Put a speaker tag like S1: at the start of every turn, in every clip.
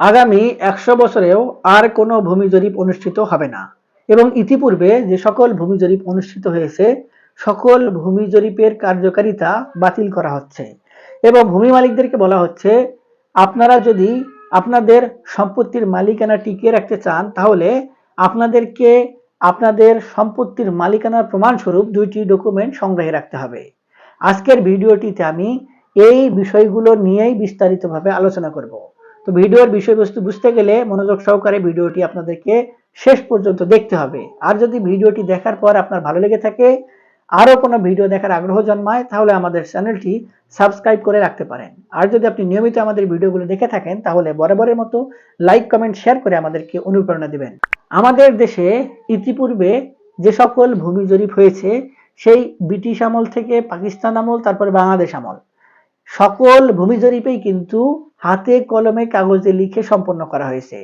S1: আগামী একশো বছরেও আর কোনো ভূমি জরিপ অনুষ্ঠিত হবে না। এবং ইতিপূর্বে যে সকল ভূমি জরিপ অনুষ্ঠিত হয়েছে, সকল ভূমি জরিপের কার্যকারিতা বাতিল করা হচ্ছে। এবং ভূমি মালিকদেরকে বলা হচ্ছে, আপনারা যদি আপনাদের সম্পত্তির মালিকানা টিকিয়ে রাখতে চান, তাহলে আপনাদেরকে আপনাদের সম্পত্তির মালিকানার প্রমাণস্বরূপ দুইটি ডকুমেন্ট সংগ্রহে রাখতে হবে। আজকের ভিডিওটিতে আমি এই বিষয়গুলো নিয়েই বিস্তারিতভাবে আলোচনা করব। তো ভিডিওর বিষয়বস্তু বুঝতে গেলে মনোযোগ সহকারে ভিডিওটি আপনাদেরকে শেষ পর্যন্ত দেখতে হবে। আর যদি ভিডিওটি দেখার পর আপনার ভালো লেগে থাকে, আরও কোনো ভিডিও দেখার আগ্রহ জন্মায়, তাহলে আমাদের চ্যানেলটি সাবস্ক্রাইব করে রাখতে পারেন। আর যদি আপনি নিয়মিত আমাদের ভিডিওগুলো দেখে থাকেন, তাহলে বরাবরের মতো লাইক, কমেন্ট, শেয়ার করে আমাদেরকে অনুপ্রেরণা দিবেন। আমাদের দেশে ইতিপূর্বে যে সকল ভূমি জরিপ হয়েছে, সেই ব্রিটিশ আমল থেকে পাকিস্তান আমল, তারপরে বাংলাদেশ আমল, সকল ভূমি জরিপেই কিন্তু হাতে কলমে কাগজে লিখে সম্পন্ন করা হয়েছে।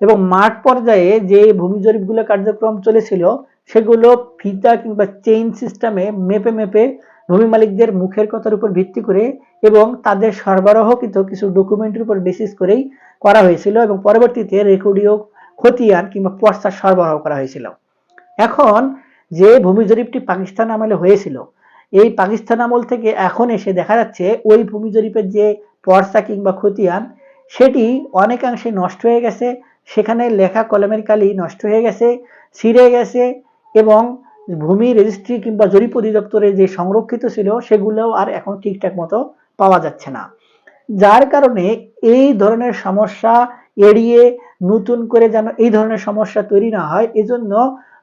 S1: এবং মাঠ পর্যায়ে যে ভূমি জরিপগুলো কার্যক্রম চলেছিল, সেগুলো ফিতা কিংবা চেইন সিস্টেমে মেপে মেপে ভূমি মালিকদের মুখের কথার উপর ভিত্তি করে এবং তাদের সরবরাহকৃত কিছু ডকুমেন্টের উপর বেসিস করেই করা হয়েছিল এবং পরবর্তীতে রেকর্ডীয় খতিয়ান কিংবা পর্চা সরবরাহ করা হয়েছিল। এখন যে ভূমি জরিপটি পাকিস্তান আমলে হয়েছিল, এই পাকিস্তান আমল থেকে এখন এসে দেখা যাচ্ছে ওই ভূমি জরিপের যে পর্চা কিংবা খতিয়ান, সেটি অনেকাংশে নষ্ট হয়ে গেছে। সেখানে লেখা কলমের কালি নষ্ট হয়ে গেছে, ছিঁড়ে গেছে এবং ভূমি রেজিস্ট্রি কিংবা জরিপ অধিদপ্তরে যে সংরক্ষিত ছিল, সেগুলোও আর এখন ঠিকঠাক মতো পাওয়া যাচ্ছে না। যার কারণে এই ধরনের সমস্যা এড়িয়ে নতুন করে যেন এই ধরনের সমস্যা তৈরি না হয়, এজন্য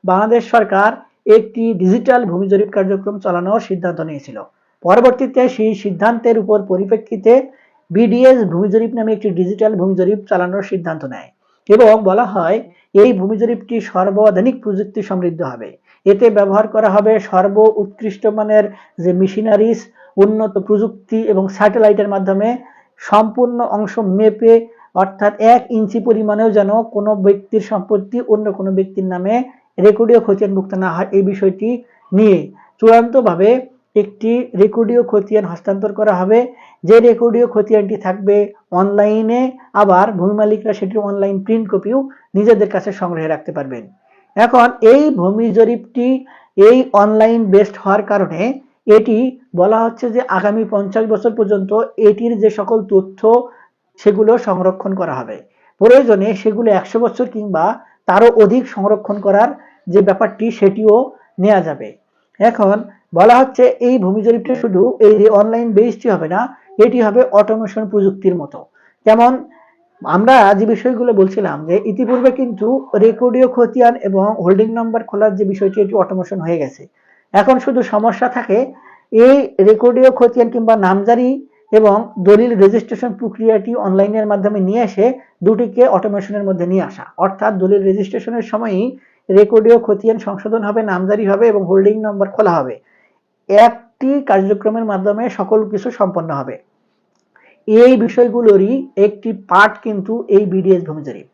S1: বাংলাদেশ সরকার একটি ডিজিটাল ভূমি জরিপ কার্যক্রম চালানোর সিদ্ধান্ত নিয়েছিল। পরবর্তীতে সেই সিদ্ধান্তের উপর পরিপ্রেক্ষিতে বিডিএস ভূমি জরিপ নামে একটি ডিজিটাল ভূমি জরিপ চালানোর সিদ্ধান্ত নেয় এবং বলা হয়, এই ভূমি জরিপটি সর্বাধুনিক প্রযুক্তি সমৃদ্ধ হবে। এতে ব্যবহার করা হবে সর্ব উৎকৃষ্ট মানের যে মেশিনারিস উন্নত প্রযুক্তি এবং স্যাটেলাইটের মাধ্যমে সম্পূর্ণ অংশ মেপে, অর্থাৎ এক ইঞ্চি পরিমাণেও যেন কোনো ব্যক্তির সম্পত্তি অন্য কোনো ব্যক্তির নামে রেকর্ডীয় খতিয়ানভুক্ত না হয়, এই বিষয়টি নিয়ে চূড়ান্তভাবে একটি রেকর্ডীয় খতিয়ান হস্তান্তর করা হবে। যে রেকর্ডীয় খতিয়ানটি থাকবে অনলাইনে, আবার ভূমি মালিকরা সেটির অনলাইন প্রিন্ট কপিও নিজেদের কাছে সংগ্রহে রাখতে পারবেন। এখন এই ভূমি জরিপটি এই অনলাইন বেসড হওয়ার কারণে এটি বলা হচ্ছে যে আগামী পঞ্চাশ বছর পর্যন্ত এটির যে সকল তথ্য, সেগুলো সংরক্ষণ করা হবে। প্রয়োজনে সেগুলো একশো বছর কিংবা তারও অধিক সংরক্ষণ করার যে ব্যাপারটি, সেটিও নেওয়া যাবে। এখন বলা হচ্ছে এই ভূমি জরিপটা শুধু এই যে অনলাইন বেসটি হবে না, এটি হবে অটোমেশন প্রযুক্তির মতো। যেমন আমরা যে বিষয়গুলো বলছিলাম যে ইতিপূর্বে কিন্তু রেকর্ডীয় খতিয়ান এবং হোল্ডিং নাম্বার খোলার যে বিষয়টি, এটি অটোমেশন হয়ে গেছে। এখন শুধু সমস্যা থাকে এই রেকর্ডীয় খতিয়ান কিংবা নামজারি এবং দলিল রেজিস্ট্রেশন প্রক্রিয়াটি অনলাইনের মাধ্যমে নিয়ে এসে দুটিকে অটোমেশনের মধ্যে নিয়ে আসা। অর্থাৎ দলিল রেজিস্ট্রেশনের সময়ই রেকর্ডীয় খতিয়ান সংশোধন হবে, নামজারি হবে এবং হোল্ডিং নম্বর খোলা হবে। একটি কার্যক্রমের মাধ্যমে সকল কিছু সম্পন্ন হবে। এই বিষয়গুলোরই একটি পার্ট কিন্তু এই বিডিএস ভূমি জরিপ।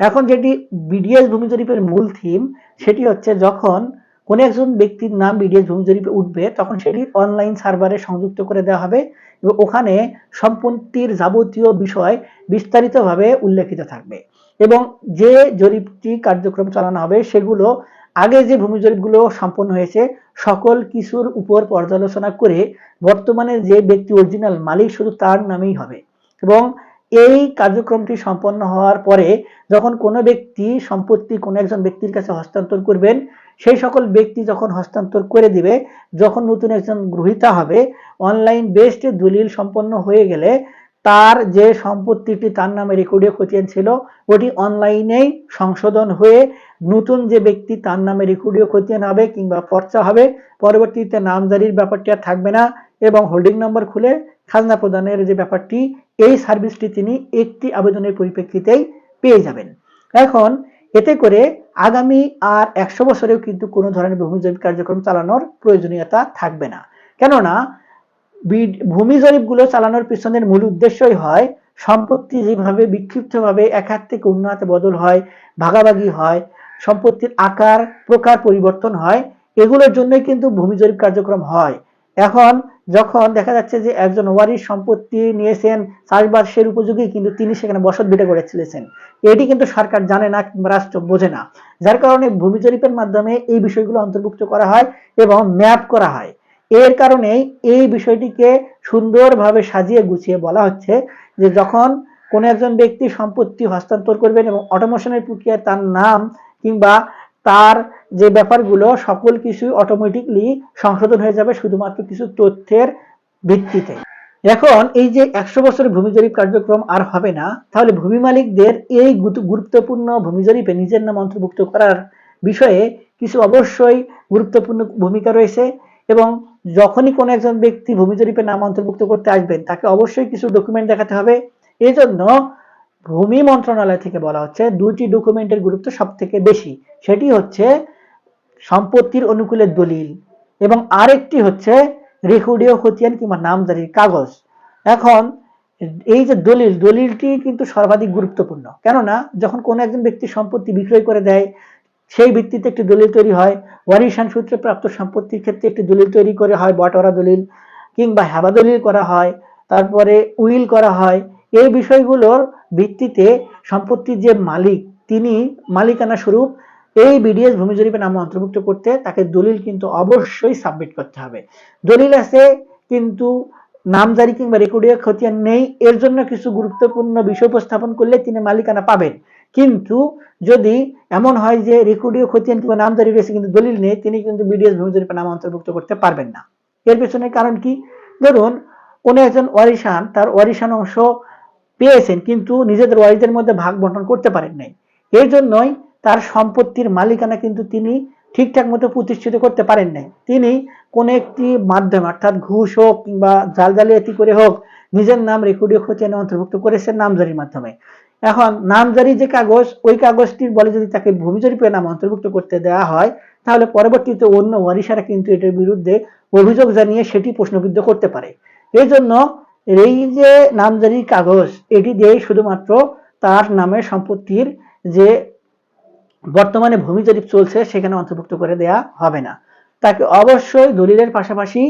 S1: এখন যেটি বিডিএস ভূমি জরিপের মূল থিম সেটি হচ্ছে যখন কোন একজন ব্যক্তির নাম বিডিএস ভূমি জরিপে উঠবে, তখন সেটি অনলাইন সার্ভারে সংযুক্ত করে দেওয়া হবে এবং ওখানে সম্পত্তির যাবতীয় বিষয় বিস্তারিতভাবে উল্লেখিত থাকবে। এবং যে জরিপটি কার্যক্রম চালানো হবে, সেগুলো আগে যে ভূমি জরিপগুলো সম্পন্ন হয়েছে, সকল কিছুর উপর পর্যালোচনা করে বর্তমানে যে ব্যক্তি অরিজিনাল মালিক শুধু তার নামেই হবে। এবং এই কার্যক্রমটি সম্পন্ন হওয়ার পরে যখন কোনো ব্যক্তি সম্পত্তি কোনো একজন ব্যক্তির কাছে হস্তান্তর করবেন, সেই সকল ব্যক্তি যখন হস্তান্তর করে দিবে, যখন নতুন একজন গ্রহিতা হবে অনলাইন বেসড দলিল সম্পন্ন হয়ে গেলে তার যে সম্পত্তিটি তার নামে রেকর্ডীয় খতিয়ান ছিল, ওটি অনলাইনেই সংশোধন হয়ে নতুন যে ব্যক্তি তার নামে রেকর্ডীয় খতিয়ান হবে কিংবা পর্চা হবে, পরবর্তীতে নামজারির ব্যাপারটি আর থাকবে না এবং হোল্ডিং নম্বর খুলে খাজনা প্রদানের যে ব্যাপারটি, এই সার্ভিসটি তিনি একটি আবেদনের পরিপ্রেক্ষিতেই পেয়ে যাবেন। এখন এতে করে আগামী আর একশো বছরেও কিন্তু কোনো ধরনের ভূমি জরিপ কার্যক্রম চালানোর প্রয়োজনীয়তা থাকবে না। কেননা ভূমি জরিপগুলো চালানোর পিছনের মূল উদ্দেশ্যই হয় সম্পত্তি যেভাবে বিক্ষিপ্তভাবে এক হাত থেকে অন্য হাতে বদল হয়, ভাগাভাগি হয়, সম্পত্তির আকার, প্রকার পরিবর্তন হয়, এগুলোর জন্যই কিন্তু ভূমি জরিপ কার্যক্রম হয়। এখন যখন দেখা যাচ্ছে যে একজন ওয়ারিশ সম্পত্তি নিয়েছেন, চাষবাসের উপযোগী, কিন্তু তিনি সেখানে বসত ভিটা করে চলেছেন, এটি কিন্তু সরকার জানে না কিংবা রাষ্ট্র বোঝে না। যার কারণে ভূমি জরিপের মাধ্যমে এই বিষয়গুলো অন্তর্ভুক্ত করা হয় এবং ম্যাপ করা হয়। এর কারণেই এই বিষয়টিকে সুন্দরভাবে সাজিয়ে গুছিয়ে বলা হচ্ছে যে যখন কোনো একজন ব্যক্তি সম্পত্তি হস্তান্তর করবেন এবং অটোমেশনের প্রক্রিয়ায় তার নাম কিংবা তার যে ব্যাপারগুলো, সকল কিছুই অটোমেটিকলি সংশোধন হয়ে যাবে শুধুমাত্র কিছু তথ্যের ভিত্তিতে। এখন এই যে একশো বছরের ভূমি জরিপ কার্যক্রম আর হবে না, তাহলে ভূমি মালিকদের এই গুরুত্বপূর্ণ ভূমি জরিপে নিজের নাম অন্তর্ভুক্ত করার বিষয়ে কিছু অবশ্যই গুরুত্বপূর্ণ ভূমিকা রয়েছে। এবং যখনই কোনো একজন ব্যক্তি ভূমি জরিপে নাম অন্তর্ভুক্ত করতে আসবেন, তাকে অবশ্যই কিছু ডকুমেন্ট দেখাতে হবে। এই জন্য ভূমি মন্ত্রণালয় থেকে বলা হচ্ছে, দুইটি ডকুমেন্টের গুরুত্ব সব থেকে বেশি। সেটি হচ্ছে সম্পত্তির অনুকূলে দলিল এবং আরেকটি হচ্ছে রেকর্ডীয় খতিয়ান কিংবা নামজারির কাগজ। এখন এই যে দলিল, দলিলটি কিন্তু সর্বাধিক গুরুত্বপূর্ণ। কেননা, যখন কোনো একজন ব্যক্তি সম্পত্তি বিক্রয় করে দেয় সেই ভিত্তিতে একটি দলিল তৈরি হয়। ওয়ারিশান সূত্রে প্রাপ্ত সম্পত্তির ক্ষেত্রে একটি দলিল তৈরি করে হয়, বটওয়ারা দলিল কিংবা হেবা দলিল করা হয়, তারপরে উইল করা হয়। এই বিষয়গুলোর ভিত্তিতে সম্পত্তির যে মালিক, তিনি মালিকানা স্বরূপ এই বিডিএস ভূমি জরিপে নাম অন্তর্ভুক্ত করতে তাকে দলিল কিন্তু অবশ্যই সাবমিট করতে হবে। দলিল আছে, কিন্তু নামজারি কিংবা রেকর্ডীয় খতিয়ান নেই। এর জন্য কিছু গুরুত্বপূর্ণ বিষয় উপস্থাপন করলে তিনি মালিকানা পাবেন। কিন্তু যদি এমন হয় যে রেকর্ডীয় খতিয়ান কিংবা নামজারি রয়েছে কিন্তু দলিল নেই, তিনি কিন্তু বিডিএস ভূমি জরিপে নাম অন্তর্ভুক্ত করতে পারবেন না। এর পেছনে কারণ কি? ধরুন কোনো একজন ওয়ারিশান, তার ওয়ারিশান অংশ পেয়েছেন কিন্তু নিজেদের ওয়ারিসদের মধ্যে ভাগ বন্টন করতে পারেন নাই। এই জন্যই তার সম্পত্তির মালিকানা কিন্তু তিনি ঠিকঠাক মতো প্রতিষ্ঠিত করতে পারেন নাই। তিনি কোন একটি মাধ্যমে, অর্থাৎ ঘুষ হোক কিংবা জাল জালিয়াতি করে হোক, নিজের নাম রেকর্ডীয় খতিয়ানে অন্তর্ভুক্ত করেছেন নামজারির মাধ্যমে। এখন নামজারি যে কাগজ, ওই কাগজটির বলে যদি তাকে ভূমি জরিপে নাম অন্তর্ভুক্ত করতে দেওয়া হয়, তাহলে পরবর্তীতে অন্য ওয়ারিশারা কিন্তু এটার বিরুদ্ধে অভিযোগ জানিয়ে সেটি প্রশ্নবিদ্ধ করতে পারে। এই জন্য এই যে নামজারি কাগজ, এটি দিয়েই শুধুমাত্র তার নামের সম্পত্তির যে বর্তমানে ভূমি জরিপ চলছে সেখানে অন্তর্ভুক্ত করে দেয়া হবে না। তাকে অবশ্যই দলিলের পাশাপাশি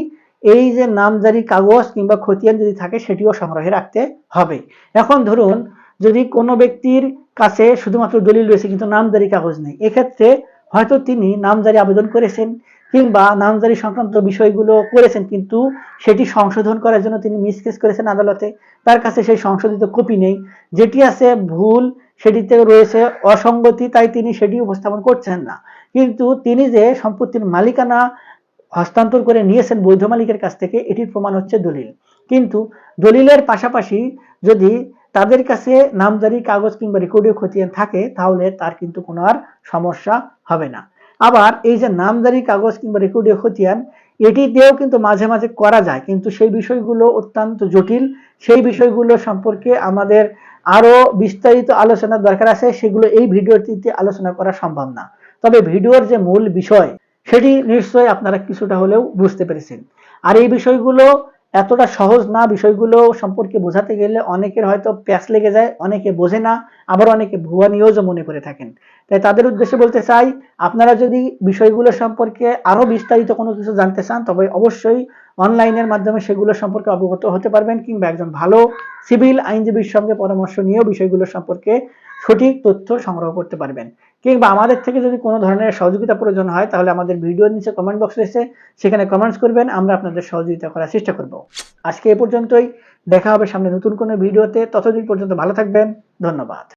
S1: এই যে নামজারি কাগজ কিংবা খতিয়ান যদি থাকে, সেটিও সংগ্রহে রাখতে হবে। এখন ধরুন যদি কোনো ব্যক্তির কাছে শুধুমাত্র দলিল রয়েছে, কিন্তু নামজারি কাগজ নেই, এক্ষেত্রে হয়তো তিনি নামজারি আবেদন করেছেন কিংবা নামজারি সংক্রান্ত বিষয়গুলো করেছেন, কিন্তু সেটি সংশোধন করার জন্য তিনি মিসকেস করেছেন আদালতে। তার কাছে সেই সংশোধিত কপি নেই। যেটি আছে ভুল সেটিতে রয়েছে অসঙ্গতি, তাই তিনি সেটি উপস্থাপন করছেন না। কিন্তু তিনি যে সম্পত্তির মালিকানা হস্তান্তর করে নিয়েছেন বৈধ মালিকের কাছ থেকে, এটির প্রমাণ হচ্ছে দলিল। কিন্তু দলিলের পাশাপাশি যদি তাদের কাছে নামজারি কাগজ কিংবা রেকর্ডীয় খতিয়ান থাকে, তাহলে তার কিন্তু কোনো আর সমস্যা হবে না। আবার এই যে নামজারি কাগজ কিংবা রেকর্ডীয় খতিয়ান, এটি দিয়েও কিন্তু মাঝে মাঝে করা যায়, কিন্তু সেই বিষয়গুলো অত্যন্ত জটিল। সেই বিষয়গুলো সম্পর্কে আমাদের আরও বিস্তারিত আলোচনার দরকার আছে, সেগুলো এই ভিডিওটিতে আলোচনা করা সম্ভব না। তবে ভিডিওর যে মূল বিষয়, সেটি নিশ্চয়ই আপনারা কিছুটা হলেও বুঝতে পেরেছেন। আর এই বিষয়গুলো এতটা সহজ না বিষয়গুলো সম্পর্কে বোঝাতে গেলে অনেকের হয়তো প্যাচ লেগে যায়, অনেকে বোঝে না, আবার অনেকে ভুয়া নিউজও মনে করে থাকেন। তাই তাদের উদ্দেশ্যে বলতে চাই, আপনারা যদি বিষয়গুলো সম্পর্কে আরও বিস্তারিত কোনো কিছু জানতে চান, তবে অবশ্যই অনলাইনের মাধ্যমে সেগুলো সম্পর্কে অবগত হতে পারবেন কিংবা একজন ভালো সিভিল আইনজীবীর সঙ্গে পরামর্শ নিয়েও বিষয়গুলো সম্পর্কে সঠিক তথ্য সংগ্রহ করতে পারবেন। কিংবা আমাদের থেকে যদি কোনো ধরনের সহযোগিতা প্রয়োজন হয়, তাহলে আমাদের ভিডিও নিচে কমেন্ট বক্স রয়েছে। সেখানে কমেন্টস করবেন, আমরা আপনাদের সহযোগিতা করার চেষ্টা করব। আজকে এ পর্যন্তই। দেখা হবে সামনে নতুন কোনো ভিডিওতে। ততদিন পর্যন্ত ভালো থাকবেন। ধন্যবাদ।